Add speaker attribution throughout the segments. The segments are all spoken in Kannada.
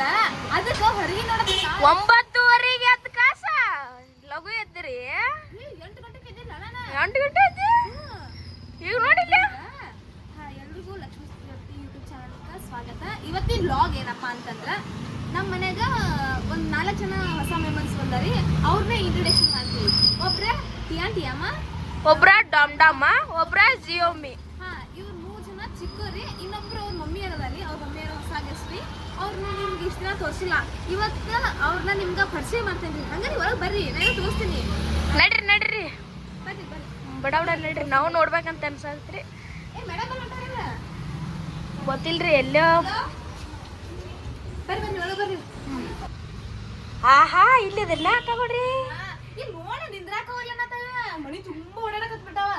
Speaker 1: ಅಂತ ಅದಕ್ಕ ಹೊರಗೆ ನೋಡಬೇಕ
Speaker 2: ಒಂಬತ್ತುವರೆಗೆ ಹತ್ತು ಕಾಸ? ಲಘು ಎದ್ರಿ
Speaker 1: ಎಂಟು ಗಂಟೆಗೆ ಎದ್ದಿಲ್ಲ ನಾನು
Speaker 2: ಎಂಟು ಗಂಟೆ ಐತಿ ಈಗ ನೋಡಿಲ್ಲ?
Speaker 1: ಹಾ, ಎಲ್ರಿಗೂ ಲಕ್ಷ್ಮೀ ಸುದ್ದಿ ಯೂಟ್ಯೂಬ್ ಚಾನಲ್ಗೆ ಸ್ವಾಗತ. ಇವತ್ತಿನ ಲಾಗ್ ಏನಪ್ಪ ಅಂತಂದ್ರೆ ನಮ್ಮ ಮನ್ಯಾಗ ಒಂದು ನಾಲ್ಕು ಜನ ಹೊಸ ಮೆಂಬರ್ಸ್ ಬಂದಾರಿ. ಅವ್ರನ್ನೇ ಇಂಟ್ರೊಡಕ್ಷನ್ ಮಾಡ್ತೀವಿ. ಒಬ್ರ ಟಿಯಾನ್ ಟಿಯಮ್ಮ
Speaker 2: ಒಬ್ರ ಡಾಮ್ ಡಾಮ ಒಬ್ರ ಜಿಯೋಮಿ.
Speaker 1: ಇಷ್ಟ ದಿನ ತೋರಿಸಿಲ್ಲ. ಇವತ್ತ ಅವ್ರನ್ನ ನಿಮ್ಗೆ ಪರಿಚಯ ಮಾಡ್ತೇನೆ. ಹಂಗಾರೆ ಒಳಗೆ ಬರ್ರಿ ನಾನು ತೋರಿಸ್ತೀನಿ.
Speaker 2: ನಡ್ರಿ ನಡ್ರಿ.
Speaker 1: ಬರ್ರಿ ಬರ್ರಿ.
Speaker 2: ಬಡ ಬಡ ನಡ್ರಿ ನಾವು ನೋಡ್ಬೇಕಂತ ಅನ್ಸತ್ರಿ. ಗೊತ್ತಿಲ್ರಿ ಎಲ್ಲೋ?
Speaker 1: ಬರ್ರಿ ಬನ್ನಿ ಒಳಗೆ ಬರ್ರಿ.
Speaker 2: ಆಹಾ ಇಲ್ಲಿದಿಲ್ಲ ತಗೊಳ್ರಿ
Speaker 1: ಇಲ್ಲಿ ನೋಡ ನಿಂದ್ರಾಕ ಹೋಗ್ಲ ಮನಿ ತುಂಬಾ ಓಡಾಡಕತ್ ಬಿಟ್ಟಾವ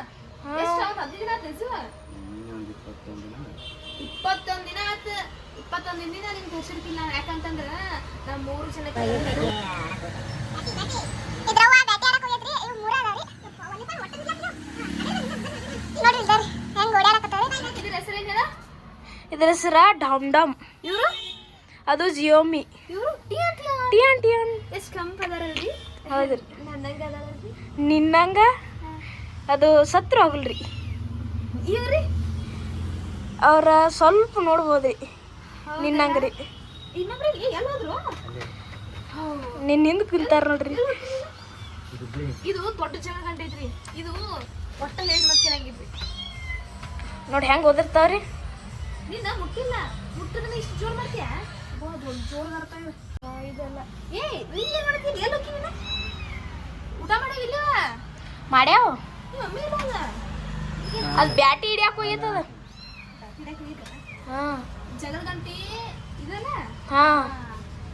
Speaker 2: ಹಾ.
Speaker 1: ಎಷ್ಟ್ ಹದಿನೈದು ದಿನ? ಇಪ್ಪತ್ತೊಂದ್ ದಿನ ಆತ್. ಇಪ್ಪತ್ತೊಂದ್ ದಿನ ನಿಮ್ಗೆ ಹೆಸರಿಕಿಲ್ಲ ಯಾಕಂತಂದ್ರ ನಮ್ ಮೂರು ಜನ
Speaker 3: ಇದಾರಿ
Speaker 1: ಹೆಸರು
Speaker 2: ಡಮ್ ಡಮ್.
Speaker 1: ಇವರು?
Speaker 2: ಅದು ಜಿಯೋಮಿ. ಟಿಯನ್ ಟಿಯನ್.
Speaker 1: ಎಷ್ಟ್ ಕಂಪ್ ಅದಾರಲ್ರಿ?
Speaker 2: ಹೌದ್ರಿ.
Speaker 1: ನನ್ನಂಗ ಅದಾರಲ್ರಿ?
Speaker 2: ನಿನ್ನಂಗ? ಅದು ಸತ್ರು ಆಗಲ್ರಿ
Speaker 1: ಇವ್ರಿ?
Speaker 2: ಅವ್ರ ಸ್ವಲ್ಪ ನೋಡ್ಬೋದ್ರಿ. ನಿನ್ನಂಗ್ರಿ. ನಿನ್ನ ಹಿಂದ್ ಕುಂತಾರ ನೋಡ್ರಿ.
Speaker 1: ಇದು ದೊಡ್ಡ ಜನ ಗಂಟೆ ಐತ್ರಿ ಇದು ಒಟ್ಟ ಹೇಳಿ ಮಕ್ಕಳಾಗಿದ್ರಿ
Speaker 2: ನೋಡಿ ಹೆಂಗೆ ಓದಿರ್ತಾವ್ರಿ?
Speaker 1: ನಿನ್ನ ಮುಟ್ಟಿಲ್ಲ. ಇಷ್ಟು ಜೋರ್ ಮಾಡ್ತೀಯ? ದೊಡ್ಡ ಜೋರ್ ಮಾಡ್ತಾವೆ ಇದೆಲ್ಲ. ಏ ನೀನ್ ಏನ್ ಮಾಡ್ತೀನಿ. ಎಲ್ಲಿ ಹೋಗಿ ಊಟ ಮಾಡಿಲ್ಲ
Speaker 2: ಮಾಡ್ಯಾವ?
Speaker 1: ಅಲ್ಲಿ
Speaker 2: ಅದ್ ಬ್ಯಾಟಿ ಹಿಡಿಯಾಕ ಹೋಗಿತ್ತದ ಹಾ.
Speaker 1: ಜಗಳ ಗಂಟೆ ಇದಲ್ಲ
Speaker 2: ಹಾ.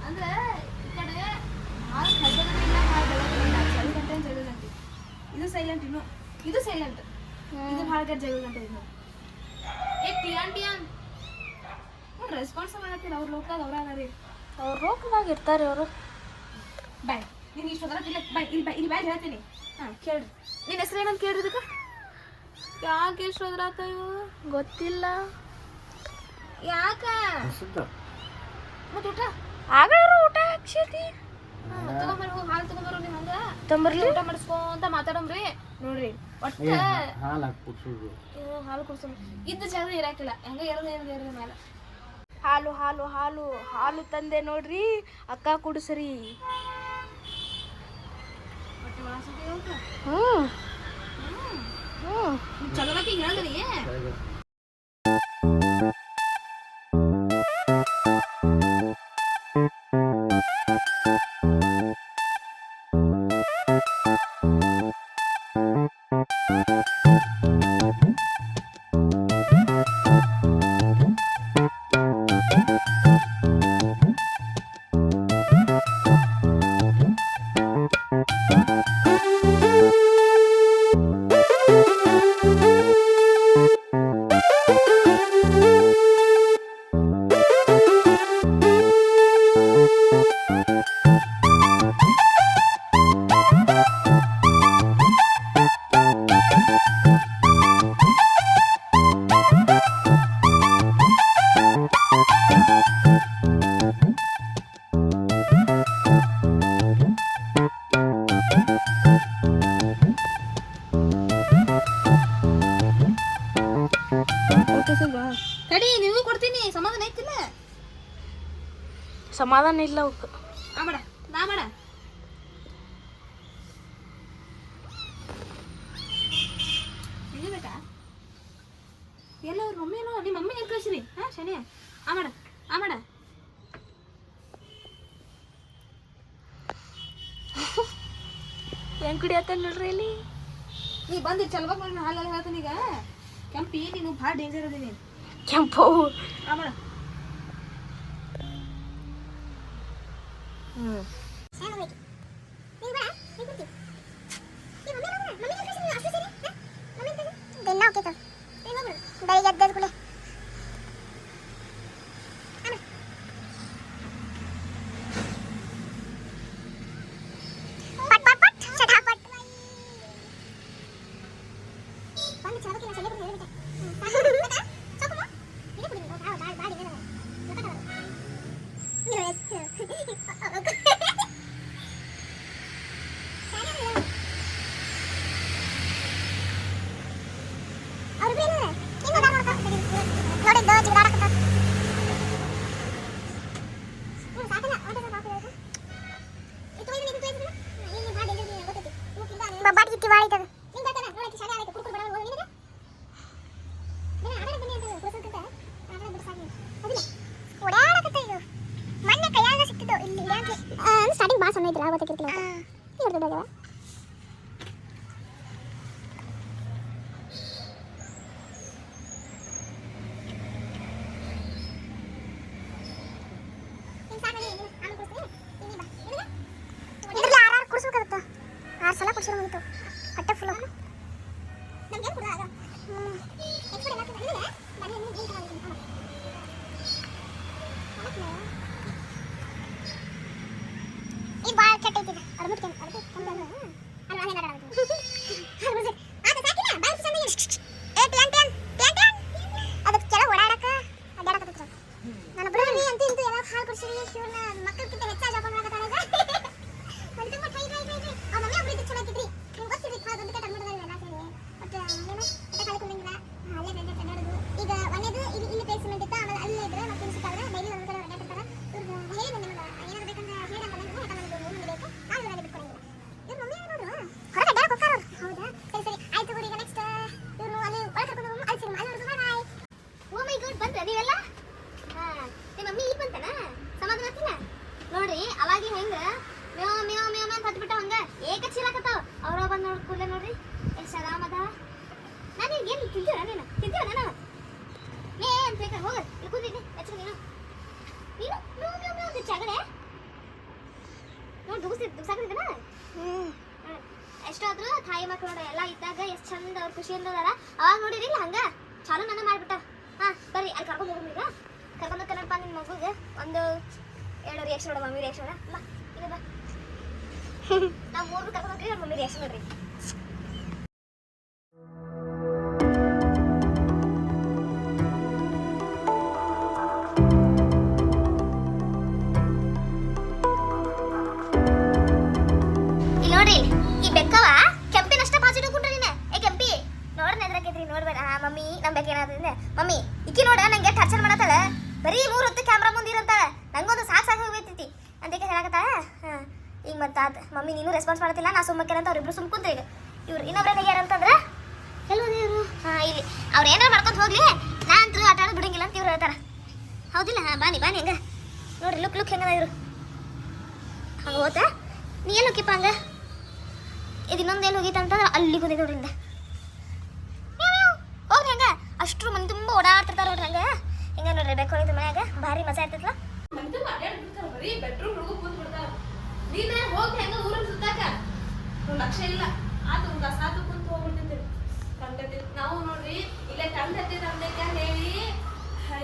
Speaker 1: ಅಂದ್ರೆ ಈ ಕಡೆ ಭಾಳ ಖಜಗಂಟಿಲ್ಲ ಇಲ್ಲ ಭಾಳ ಜಗಳ ಗಂಟೆ ಅಂತ ಇದು ಸೈಲೆಂಟ್ ಇನ್ನು. ಇದು ಸೈಲೆಂಟ್ ಇದು ಭಾಳ ಗಂಟೆ ಜಗಳ ಗಂಟೆ ಇದು. ಏ ಟಿಯಾನ್ ಟಿಯಾನ್. ರೆಸ್ಪಾನ್ಸ್ ಮಾಡತ್ತೀರ? ಅವ್ರ ಲೋಕದಾಗ ಅವ್ರ ಅದಾರಿ
Speaker 2: ಅವ್ರ ಇರ್ತಾರೆ ಇರ್ತಾರ ಅವರು
Speaker 1: ಬಾಯ್. ನೀನು ಇಷ್ಟು ಹೋದ್ರ ಇಲ್ಲ ಬಾಯ್ ಇಲ್ಲಿ ಬಾಯ್ ಇಲ್ಲಿ ಬಾಯ್ ಹೇಳ್ತೀನಿ. ಹಾಂ ಕೇಳ್ರಿ. ನಿನ್ನ ಹೆಸರು ಏನಂತ ಇದಕ್ಕೆ? ಯಾಕೆ ಎಷ್ಟು ಹೋದ್ರಾತ ಇವು
Speaker 2: ಗೊತ್ತಿಲ್ಲ.
Speaker 1: ಯಾಕ? ಮತ್ತೆ ಊಟ?
Speaker 2: ಆಗಳವ್ರು ಊಟ ಹಾಕ್ಸೈತಿ
Speaker 1: ಹೋಗಿ ಹಾಲು ತಗೊಂಬರು ನೀವು ಹಂಗ
Speaker 2: ತಂಬರ್ಲಿ
Speaker 1: ಊಟ ಮಾಡಿಸ್ಕೊಂತ ಮಾತಾಡಂಬ್ರಿ ನೋಡ್ರಿ ಒಟ್ಟ ಇದು ಹಾಲು ಕುಡ್ಸೋ ಇದ್ದ ಜಾಗ ಇರಾಕಿಲ್ಲ. ಹೆಂಗ ಎರಡು ಎರಡು ಎರಡು ಮೇಲೆ
Speaker 2: ಹಾಲು ಹಾಲು ಹಾಲು ಹಾಲು ತಂದೆ ನೋಡ್ರಿ. ಅಕ್ಕ ಕುಡಿಸ್ರಿ.
Speaker 1: ಹೊಟ್ಟೆ ಒಳಸತಿ ನೀವು ಸಮಾಧಾನ ಐತಿಲ್ಲ?
Speaker 2: ಸಮಾಧಾನ ಇಲ್ಲ ಅವಕ್ಕೆ.
Speaker 1: ಆ ಮಾಡ ನಾ ಮಾಡ ಬೇಕಾ? ಎಲ್ಲ ಅವ್ರ ಮಮ್ಮಿ ಏನೋ ನಿಮ್ಮ ಮಮ್ಮಿ ಹೆಂಗೆ ಕಳ್ಸಿರಿ? ಹಾ ಶನಿ? ಆ ಮಾಡ ಆ ಮಾಡ.
Speaker 2: ಹೆಂಗ್ ಕುಡಿಯತ್ತ ನೋಡ್ರಿ ಇಲ್ಲಿ
Speaker 1: ನೀ ಬಂದು ಚಲ್ವಾಗ ಮಾಡಿ ಹಾಲಲ್ಲಿ ಹೇಳ್ತೀನಿ ಈಗ. ಕೆಂಪಿ ನೀನು ಭಾಳ ಡೇಂಜರ್ ಅದೀನಿ
Speaker 2: ಕೆಂಪು
Speaker 1: ಆ ಮಾಡ
Speaker 2: ಹ್ಮ್
Speaker 4: வாங்கிட்டது ಇದು ಭಾಳ ಕೆಟ್ಟ ಐತಿ ಅರ್ಬಿಟ್ ಕೆಂಪು ಅರ್ಬಿಟ್ ಕೆಂಪು ಅಲ್ವಾ ಏನಾರ ಅದಕ್ಕೆ ಕೆಲ ಓಡಾಡಕ ಅಡ್ಡಾಡಕತ್ತಿದ್ರು ನನ್ನ ಬಿಡು ನೀ ಅಂತ ಇಂತ ಎಲ್ಲ ಹಾಲು ಕುಡಿಸಿರಿ ಇವ್ರನ್ನ ಮಕ್ಕಳಿಗಿಂತ ಹೆಚ್ಚಾಗಿ ಜಪ ಮಾಡಕತ್ತಾಳ ಅದು ತುಂಬ ಟ್ರೈ ಟ್ರೈ ಟ್ರೈ ಟ್ರೈ ಆ ಮಮ್ಮಿ ಒಬ್ರು ಚಲೋ ಆಗಿದ್ರಿ ನಿಮ್ಗೆ ಗೊತ್ತಿರಿ ಭಾಳ ದೊಡ್ಡ ಕಟ್ ಮಾಡಿದ್ರೆ ಎಲ್ಲ ಸೇರಿ ಒಟ್ಟು ಏನು ಒಟ್ಟು ಕಾಲು ಕುಂದಂಗಿಲ್ಲ ಅಲ್ಲೇ ಬೆಂಡೆ ಕನ್ನಡದು ಈಗ ಒಂದೇದು ಇಲ್ಲಿ ಇಲ್ಲಿ ಪ್ಲೇಸ್ಮೆಂಟ್ ಇತ್ತು ಆಮೇಲೆ ಅಲ್ಲೇ ಇದ್ರೆ ಮತ್ತೆ ಇಲ್ಲಿ ಸಿಕ್ಕಾದ್ರೆ ಡೈಲಿ ಒಂದು ಕಡೆ ಅಡ್ಡಾಡ್ತಾರೆ ಇವ್ರಿಗೆ ಹೇಳಿ ನಿಮಗೆ ಏನಾದ್ರು ಬೇಕಂದ್ರೆ ಹೇಳಿ ಅಂತ ನನಗೆ ಊಟ ಮಾಡೋದು ಮೂರು ಮಂದಿ ಬೇಕು ನಾನು ಇವಾಗ ಬಿಟ್ಕೊಡಂಗಿಲ್ಲ ಇವ್ರ ಮಮ್ಮಿ ನೋಡ್ರು ಹೊರಗೆ ಅಡ್ಡಾಡಕ್ಕೆ ಹೋಗ್ತಾರ ಹೌದಾ ಸರಿ ಸರಿ ಆಯ್ತು ಬಿಡಿ ಈಗ ನೆಕ್ಸ್ಟ್ ಇವ್ರು ಅಲ್ಲಿ ಒಳಗೆ ಕರ್ಕೊಂಡು ಹೋಗಿ ಅಲ್ಲಿ ಸಿನಿಮಾ ಅಲ್ಲಿ ಬಾಯ್
Speaker 5: ಓ ಮೈ ಗಾಡ್ ಬಂದ್ರ ನೀವೆಲ್ಲ ಹಾ ನಿಮ್ಮ ಮಮ್ಮಿ ಈಗ ಬಂತನ ಸಮಾಧಾನ ಆಗ್ತಿಲ್ಲ ನೋಡ್ರಿ ಅವಾಗಿ ಹೆಂಗ ಮೇವ ಮೇವ ಮೇವ ಅಂತ ಹತ್ಬಿಟ್ಟ ಹಂಗ ಏಕ ಚೀಲಾಕತ್ತಾವ ಅವ್ರ ಬಂದ್ ನೋಡ್ ಕೂಡ್ಲೆ ನೋಡ್ರಿ ಎಷ್ಟು ಆರಾಮದ ನಾನು ಏನು ತಿಂತೀರ ನೀನು ತಿಂತೀರ ನಾನು ನೀ ಅಂತ ಬೇಕಾ ಹೋಗ ಇಲ್ಲಿ ಕೂತಿದ್ದೆ ಹೆಚ್ಚು ನೀನು ನೀನು ಮೇವ ಮೇವ ಮೇವ ಅಂತ ಚಗಡೆ ನೋಡಿ ದುಗಿಸಿ ದುಗ್ಸಾಕತ್ತಿದ್ದನ
Speaker 4: ಹ್ಞೂ
Speaker 5: ಎಷ್ಟಾದ್ರೂ ತಾಯಿ ಮಕ್ಕಳು ನೋಡ, ಎಲ್ಲ ಇದ್ದಾಗ ಎಷ್ಟು ಚಂದ ಅವ್ರ ಖುಷಿಯಿಂದ ಅದಾರ ಅವಾಗ ನೋಡಿರಿಲ್ಲ ಹಂಗ? ಚಾಲು ನನ್ನ ಮಾಡ್ಬಿಟ್ಟ. ಹಾಂ, ಬರ್ರಿ, ಅಲ್ಲಿ ಕರ್ಕೊಂಡು ಹೋಗ್ರಿ ಈಗ. ಕರ್ಕೊಂಡು ಹೋಗ್ತಾನಪ್ಪ ನಿಮ್ಮ ಮಗುಗೆ. ಒಂದು ಎರಡು ರಿಯಾಕ್ಷನ್ ನೋಡ, ಮಮ್ಮಿ ರಿಯಾಕ್ಷನ್ ಬಾ ಇದು ಬಾ. ನಾವು ಮೂರು ಕರ್ಕೊಂಡು ಹೋಗ್ರಿ ಮಮ್ಮಿ ರಿಯಾಕ್ಷನ್ ನೋಡ್ರಿ. ಸುಮ್ಮಕ್ಕೆ ಅಂತ ಅವ್ರಿಬ್ರು ಸುಮ್ ಕುಂತ್ರಿ ಈಗ. ಇವ್ರು ಇನ್ನೊಬ್ರೇನ ಯಾರು ಅಂತಂದ್ರೆ? ಎಲ್ಲೋದಿ ಇವರು ಹಾ ಇಲ್ಲಿ. ಅವ್ರು ಏನಾರ ಮಾಡ್ಕೊಂತ ಹೋಗ್ಲಿ. ನಾ ಅಂತೂ ಆಟ ಆಡೋದು ಬಿಡಂಗಿಲ್ಲ ಅಂತ ಇವ್ರು ಹೇಳ್ತಾರೆ. ಹೌದಿಲ್ಲ? ಹಾ ಬಾನಿ ಬಾನಿ ಹಂಗ. ನೋಡ್ರಿ ಲುಕ್ ಲುಕ್ ಹೆಂಗದ ಇವರು. ಹಂಗ ಹೋತ. ನೀ ಎಲ್ಲಿ ಹೋಗಿಪ್ಪ ಹಂಗ? ಇದು ಇನ್ನೊಂದು ಎಲ್ಲಿ ಹೋಗಿತ್ತು ಅಂತಂದ್ರೆ ಅಲ್ಲಿ ಕುಂದಿದ್ದು ಅವ್ರಿಂದ ಹೋಗ್ರಿ ಹಂಗ. ಅಷ್ಟ್ರು ಮನೆ ತುಂಬ ಓಡಾಡ್ತಿರ್ತಾರ ನೋಡ್ರಿ ಹಂಗ. ಹಿಂಗ ನೋಡ್ರಿ ಬೇಕು ಹೋಗಿದ್ದು ಮನ್ಯಾಗ. ಭಾರಿ ಮಜಾ ಇರ್ತೈತಲ್ಲ
Speaker 1: ಹುಡುಗ ಕೂತ್ ಬಿಡ್ತಾರ ನೀನ ಹೋಗಿ ಹೆಂಗ ಊರಲ್ಲಿ ಸುತ್ತಾಕ? ಲಕ್ಷ ಇಲ್ಲ. ಆತು ಒಂದು ಸಾತು ಕುಂತು ಹೋಗ್ಬಿಡ್ತಿದ್ರಿ. ತಂದೈತಿ ನಾವು ನೋಡ್ರಿ, ಇಲ್ಲೇ ತಂದೈತಿ ತಂದೆಕ ಹೇಳಿ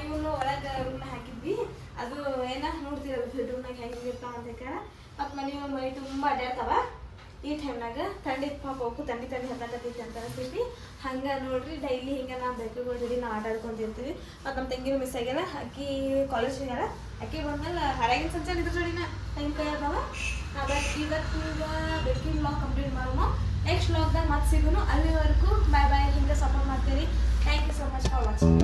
Speaker 1: ಇವನು ಒಳಗೆ ರೂಮ್ನ ಹಾಕಿದ್ವಿ. ಅದು ಏನ ನೋಡ್ತೀರಲ್ಲ ಬೆಡ್ರೂಮ್ನಾಗ ಹೆಂಗಿರ್ತಾವ ಅಂತ ಮತ್ತೆ ಮತ್ ಮನೆ ಮೈ ತುಂಬ ಅಡ್ಡಾಡ್ತಾವ ಈ ಟೈಮ್ನಾಗ ತಂಡಿ ಪಾಪ ಅವಕ್ಕೂ ತಂಡಿ ತಂಡಿ ಹತ್ತಕತ್ತೈತಿ ಅಂತ ಅನಿಸ್ತೈತಿ ಹಂಗೆ ನೋಡ್ರಿ ಡೈಲಿ ಹಿಂಗೆ ನಾವು ಬೇಕರಿಗಳ ಜೊತೆ ನಾವು ಆಟಾಡ್ಕೊಂತಿರ್ತೀವಿ ಮತ್ತು ನಮ್ಮ ತಂಗಿನೂ ಮಿಸ್ ಆಗ್ಯಾರ, ಅಕ್ಕಿ ಕಾಲೇಜ್ ಹೋಗ್ಯಾರ, ಅಕ್ಕಿ ಬಂದ್ಮೇಲೆ ಹರಾಗಿನ ಸಂಚಾರ ಇದ್ರ ಜೋಡಿನ ಟೈಮ್ ಕೈ ಅದಾವ ಅದಕ್ಕೆ ಇವತ್ತು ಈಗ ಬೇಕಿಂಗ್ ಬ್ಲಾಗ್ ಕಂಪ್ಲೀಟ್ ಮಾಡೋಣ. ನೆಕ್ಸ್ಟ್ ಬ್ಲಾಗ್ದಾಗ ಮತ್ತೆ ಸಿಗೋನು ಅಲ್ಲಿವರೆಗೂ ಬಾಯ್ ಬಾಯ್ ಹಿಂಗೆ ಸಪೋರ್ಟ್ ಮಾಡ್ತೀರಿ. Thank you so much for watching